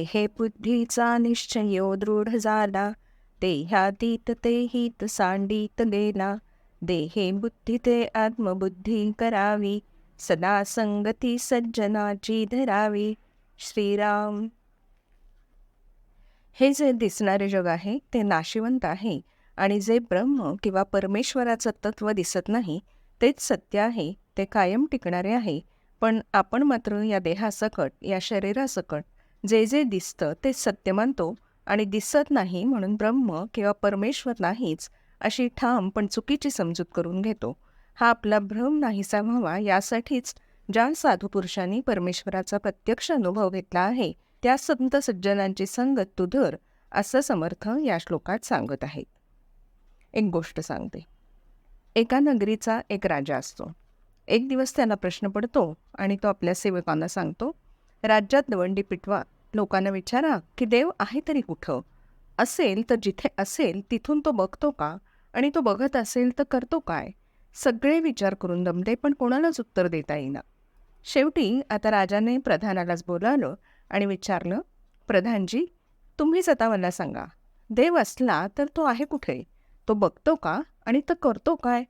देहे बुद्धीचा निश्चयो दृढ झाला. देहातीत ते हित सांडीत गेला. देहे बुद्धी ते आत्मबुद्धी करावी. सदा संगती सज्जनाची धरावी. श्रीराम. हे जे दिसणारे जग आहे ते नाशिवंत आहे आणि जे ब्रह्म किंवा परमेश्वराचं तत्व दिसत नाही तेच सत्य आहे ते कायम टिकणारे आहे. पण आपण मात्र या देहासकट या शरीरासकट जे जे दिसतं ते सत्य मानतो आणि दिसत नाही म्हणून ब्रह्म किंवा परमेश्वर नाहीच अशी ठाम पण चुकीची समजूत करून घेतो. हा आपला भ्रम नाहीसा व्हावा यासाठीच ज्या साधू पुरुषांनी परमेश्वराचा प्रत्यक्ष अनुभव घेतला आहे त्या संत सज्जनांची संगत तू धर असं समर्थ या श्लोकात सांगत आहेत. एक गोष्ट सांगते. एका नगरीचा एक राजा असतो. एक दिवस त्याला प्रश्न पडतो आणि तो आपल्या सेवकांना सांगतो राज्यात दवंडी पिटवा. लोकांना विचारा की देव आहे तरी कुठं? असेल तर जिथे असेल तिथून तो बघतो का? आणि तो बघत असेल तर करतो काय? सगळे विचार करून दमते पण कोणालाच उत्तर देता येईना. शेवटी आता राजाने प्रधानालाच बोलावलं आणि विचारलं प्रधानजी तुम्हीच आता मला सांगा. देव असला तर तो आहे कुठे? तो बघतो का? आणि तर करतो काय?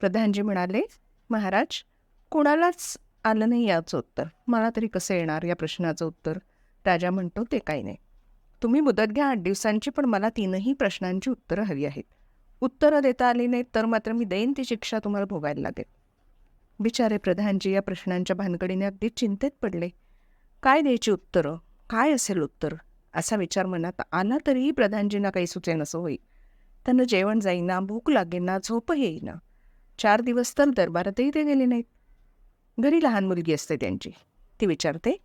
प्रधानजी म्हणाले महाराज कोणालाच आलं नाही याचं उत्तर. मला तरी कसं येणार या प्रश्नाचं उत्तर? राजा म्हणतो ते काही नाही. तुम्ही मुदत घ्या आठ दिवसांची पण मला तीनही प्रश्नांची उत्तरं हवी आहेत. उत्तरं देता आली नाहीत तर मात्र मी देईन ती शिक्षा तुम्हाला भोगायला लागेल. बिचारे प्रधानजी या प्रश्नांच्या भानगडीने अगदी चिंतेत पडले. काय द्यायची उत्तरं? काय असेल उत्तर? असा विचार मनात आला तरीही प्रधानजींना काही सुचे असं होई. त्यांना जेवण जाईना भूक लागेना झोप येईना. चार दिवस तर दरबारातही ते गेले नाहीत. घरी लहान मुलगी असते त्यांची. ती विचारते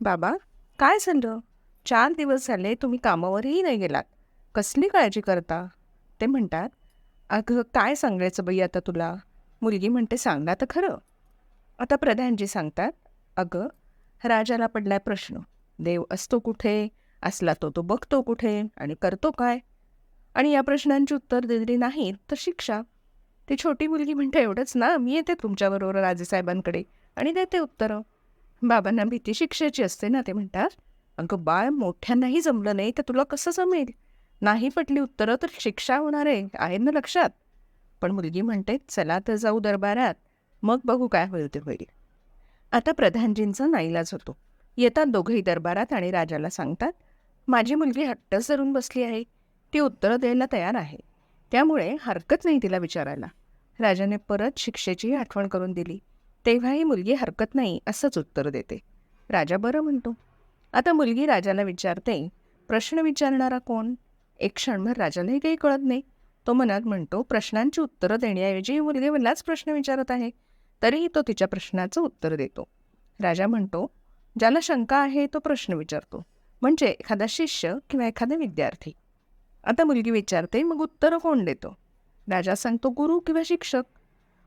बाबा काय झालं? चार दिवस झाले तुम्ही कामावरही नाही गेलात. कसली काळजी करता? ते म्हणतात अगं काय सांगायचं बाई आता तुला? मुलगी म्हणते सांगा तर खरं. आता प्रधानजी सांगतात अगं राजाला पडलाय प्रश्न. देव असतो कुठे? असला तो तो बघतो कुठे? आणि करतो काय? आणि या प्रश्नांची उत्तर दिली नाहीत तर शिक्षा. ती छोटी मुलगी म्हणते एवढंच ना मी येते तुमच्याबरोबर राजेसाहेबांकडे आणि देते उत्तरं. बाबांना भीती शिक्षेची असते ना ते म्हणतात. अगं बाळ मोठ्यांनाही जमलं नाही तर तुला कसं जमेल? नाही पटली उत्तरं तर शिक्षा होणार आहे आहे ना लक्षात? पण मुलगी म्हणते चला तर जाऊ दरबारात मग बघू काय होईल ते होईल. आता प्रधानजींचा नाईलाज होतो. येतात दोघंही दरबारात आणि राजाला सांगतात माझी मुलगी हट्टच धरून बसली आहे. ती उत्तरं द्यायला तयार आहे. त्यामुळे हरकत नाही तिला विचारायला. राजाने परत शिक्षेची आठवण करून दिली. तेव्हाही मुलगी हरकत नाही असंच उत्तर देते. राजा बरं म्हणतो. आता मुलगी राजाला विचारते प्रश्न विचारणारा कोण? एक क्षणभर राजालाही काही कळत नाही. तो मनात म्हणतो प्रश्नांची उत्तरं देण्याऐवजी ही मुलगी मलाच प्रश्न विचारत आहे. तरीही तो तिच्या प्रश्नाचं उत्तर देतो. राजा म्हणतो ज्याला शंका आहे तो प्रश्न विचारतो. म्हणजे एखादा शिष्य किंवा एखादा विद्यार्थी. आता मुलगी विचारते मग उत्तरं कोण देतो? राजा सांगतो गुरु किंवा शिक्षक?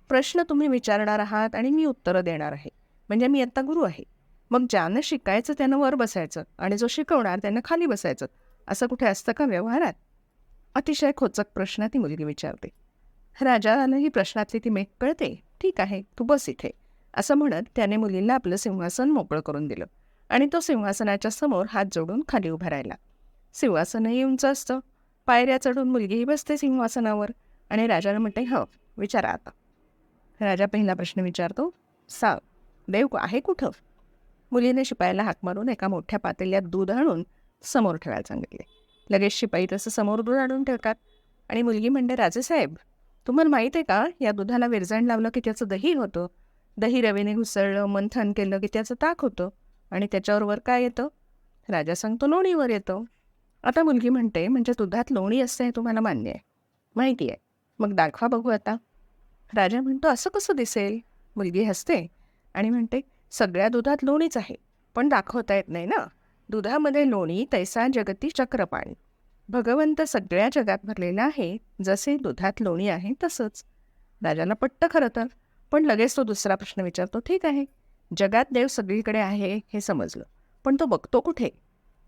प्रश्न तुम्ही विचारणार आहात आणि मी उत्तरं देणार आहे. म्हणजे मी आत्ता गुरु आहे. मग ज्यानं शिकायचं त्यानं वर बसायचं आणि जो शिकवणार त्यानं खाली बसायचं. असं कुठे असतं का व्यवहारात? अतिशय खोचक प्रश्न ती मुलगी विचारते. राजाला ही प्रश्नातली ती मेक कळते? ठीक आहे तू बस इथे. असं म्हणत त्याने मुलीला आपलं सिंहासन मोकळं करून दिलं आणि तो सिंहासनाच्या समोर हात जोडून खाली उभा राहिला. सिंहासनही उंच असतं. पायऱ्या चढून मुलगीही बसते सिंहासनावर आणि राजाला म्हणते ह विचारा आता. राजा पहिला प्रश्न विचारतो सांग देव आहे कुठं? मुलीने शिपायाला हाक मारून एका मोठ्या पातेल्यात दूध आणून समोर ठेवायला सांगितले. लगेच शिपाई तसं समोर दूध आणून ठेवतात आणि मुलगी म्हणते राजेसाहेब तुम्हाला माहीत आहे का या दुधाला विरजण लावलं की त्याचं दही होतं. दही रवेने घुसळलं मंथन केलं की त्याचं ताक होतं आणि त्याच्यावर वर काय येतं? राजा सांगतो लोणीवर येतं. आता मुलगी म्हणते म्हणजे दुधात लोणी असते हे तुम्हाला मान्य आहे. माहिती आहे मग दाखवा बघू आता. राजा म्हणतो असं कसं दिसेल? मुलगी हसते आणि म्हणते सगळ्या दुधात लोणीच आहे पण दाखवता येत नाही ना. दुधामध्ये लोणी तैसा जगती चक्रपाणी. भगवंत सगळ्या जगात भरलेला आहे जसे दुधात लोणी आहे तसंच. राजाला पट्ट खरं तर पण लगेच तो दुसरा प्रश्न विचारतो ठीक आहे. जगात देव सगळीकडे आहे हे समजलं. पण तो बघतो कुठे?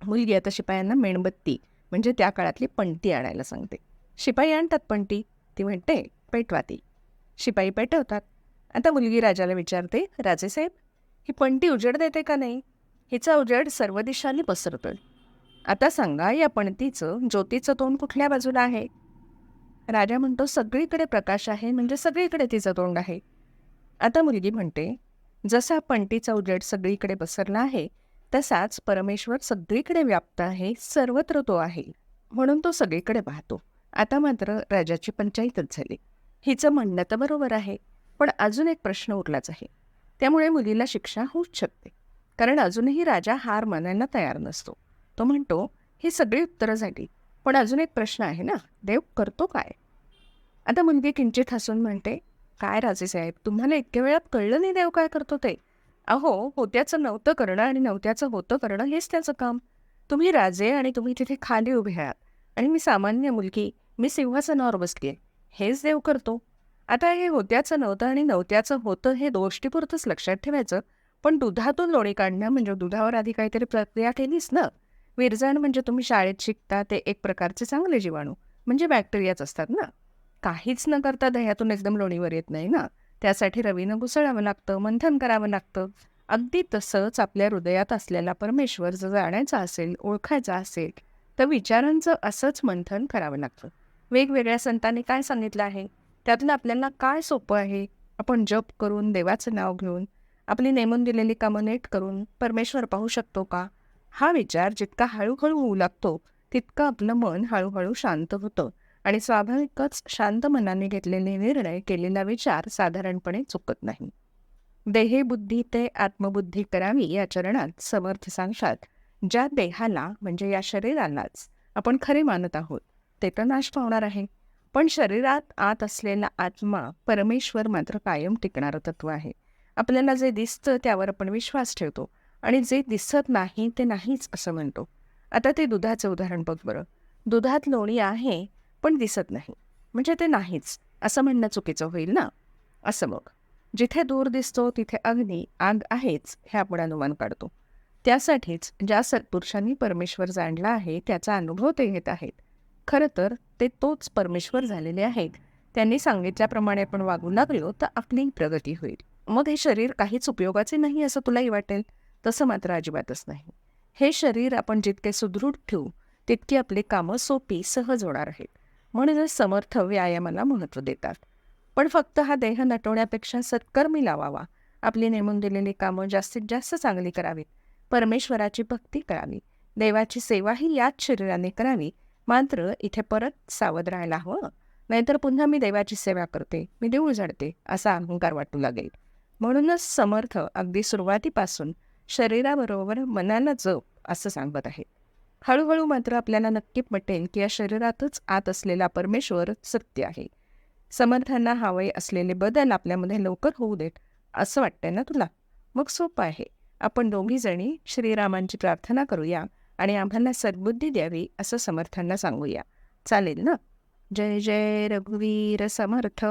मुलगी आता शिपायांना मेणबत्ती म्हणजे त्या काळातली पणती आणायला सांगते. शिपाई आणतात पणती. ती म्हणते पेटवा ती शिपाई पेटवतात. आता मुलगी राजाला विचारते राजेसाहेब ही पणती उजेड देते का नाही? हिचा उजेड सर्व दिशांनी पसरतोय. आता सांगा या पणतीचं ज्योतीचं तोंड कुठल्या बाजूला आहे? राजा म्हणतो सगळीकडे प्रकाश आहे म्हणजे सगळीकडे तिचं तोंड आहे. आता मुलगी म्हणते जसा पणतीचा उजेड सगळीकडे पसरला आहे तसाच परमेश्वर सगळीकडे व्याप्त आहे सर्वत्र तो आहे. म्हणून तो सगळीकडे पाहतो. आता मात्र राजाची पंचायतच झाली. हिचं म्हणणं तर बरोबर आहे पण अजून एक प्रश्न उरलाच आहे. त्यामुळे मुलीला शिक्षा होऊच शकते. कारण अजूनही राजा हार मानायला तयार नसतो. तो म्हणतो ही सगळी उत्तरं झाली पण अजून एक प्रश्न आहे ना देव करतो काय? आता मुलगी किंचित हसून म्हणते काय राजे साहेब तुम्हाला इतक्या वेळात कळलं नाही देव काय करतो ते? अहो होत्याचं नव्हतं करणं आणि नव्हत्याचं होतं करणं हेच त्याचं काम. तुम्ही राजे आणि तुम्ही तिथे खाली उभे आहात. आणि मी सामान्य मुलगी मी सिंहासनावर बसली हेच देव करतो. आता हे होत्याचं नव्हतं आणि नव्हत्याचं होतं हे गोष्टीपुरतंच लक्षात ठेवायचं. पण दुधातून लोणी काढणं म्हणजे दुधावर आधी काहीतरी प्रक्रिया केलीच ना? विरजण म्हणजे तुम्ही शाळेत शिकता ते एक प्रकारचे चांगले जीवाणू. म्हणजे बॅक्टेरियाच असतात ना? काहीच न करता दह्यातून एकदम लोणीवर येत नाही ना? त्यासाठी रवीनं घुसळावं लागतं मंथन करावं लागतं. अगदी तसंच आपल्या हृदयात असलेला परमेश्वर जर जाण्याचा असेल ओळखायचा असेल तर विचारांचं असंच मंथन करावं लागतं. वेगवेगळ्या संतांनी काय सांगितलं आहे? त्यातलं आपल्याला काय सोपं आहे? आपण जप करून देवाचं नाव घेऊन आपली नेमून दिलेली कामं नीट करून परमेश्वर पाहू शकतो का? हा विचार जितका हळूहळू होऊ लागतो तितकं आपलं मन हळूहळू शांत होतं. आणि स्वाभाविकच शांत मनाने घेतलेले निर्णय केलेला विचार साधारणपणे चुकत नाही. देहे बुद्धी ते आत्मबुद्धी करावी या चरणात समर्थ सांगतात ज्या देहाला म्हणजे या शरीरालाच आपण खरे मानत आहोत ते तर नाश पावणार आहे. पण शरीरात आत असलेला आत्मा परमेश्वर मात्र कायम टिकणारं तत्व आहे. आपल्याला जे दिसतं त्यावर आपण विश्वास ठेवतो आणि जे दिसत नाही ते नाहीच असं म्हणतो. आता ते दुधाचं उदाहरण बघ बरं. दुधात लोणी आहे पण दिसत नाही. म्हणजे ते नाहीच. असं म्हणणं चुकीचं होईल ना? असं मग. जिथे दूर दिसतो तिथे अग्नी आग आहेच हे आपण अनुमान काढतो. त्यासाठीच ज्या सत्पुरुषांनी परमेश्वर जाणला आहे त्याचा अनुभव ते घेत आहेत. खरं तर ते तोच परमेश्वर झालेले आहेत. त्यांनी सांगितल्याप्रमाणे आपण वागू लागलो तर आपली प्रगती होईल. मग हे शरीर काहीच उपयोगाचे नाही असं तुलाही वाटेल? तसं मात्र अजिबातच नाही. हे शरीर आपण जितके सुदृढ ठेवू तितकी आपली कामं सोपी सहज होणार आहेत. म्हणूनच समर्थ व्यायामाला महत्त्व देतात. पण फक्त हा देह नटवण्यापेक्षा सत्कर्मी लावावा आपली नेमून दिलेली कामं जास्तीत जास्त चांगली करावीत. परमेश्वराची भक्ती करावी. देवाची सेवाही याच शरीराने करावी. मात्र इथे परत सावध राहायला हवं. नाहीतर पुन्हा मी देवाची सेवा करते मी देऊळ झाडते असा अहंकार वाटू लागेल. म्हणूनच समर्थ अगदी सुरुवातीपासून शरीराबरोबर मनाला जप असं सांगत आहे. हळूहळू मात्र आपल्याला नक्की पटेल की या शरीरातच आत असलेला परमेश्वर सत्य आहे. समर्थांना हवे असलेले बदल आपल्यामध्ये लवकर होऊ देत असं वाटतंय ना तुला? मग सोपं आहे. आपण दोघीजणी श्रीरामांची प्रार्थना करूया आणि आम्हाला सद्बुद्धी द्यावी असं समर्थांना सांगूया. चालेल ना? जय जय रघुवीर समर्थ.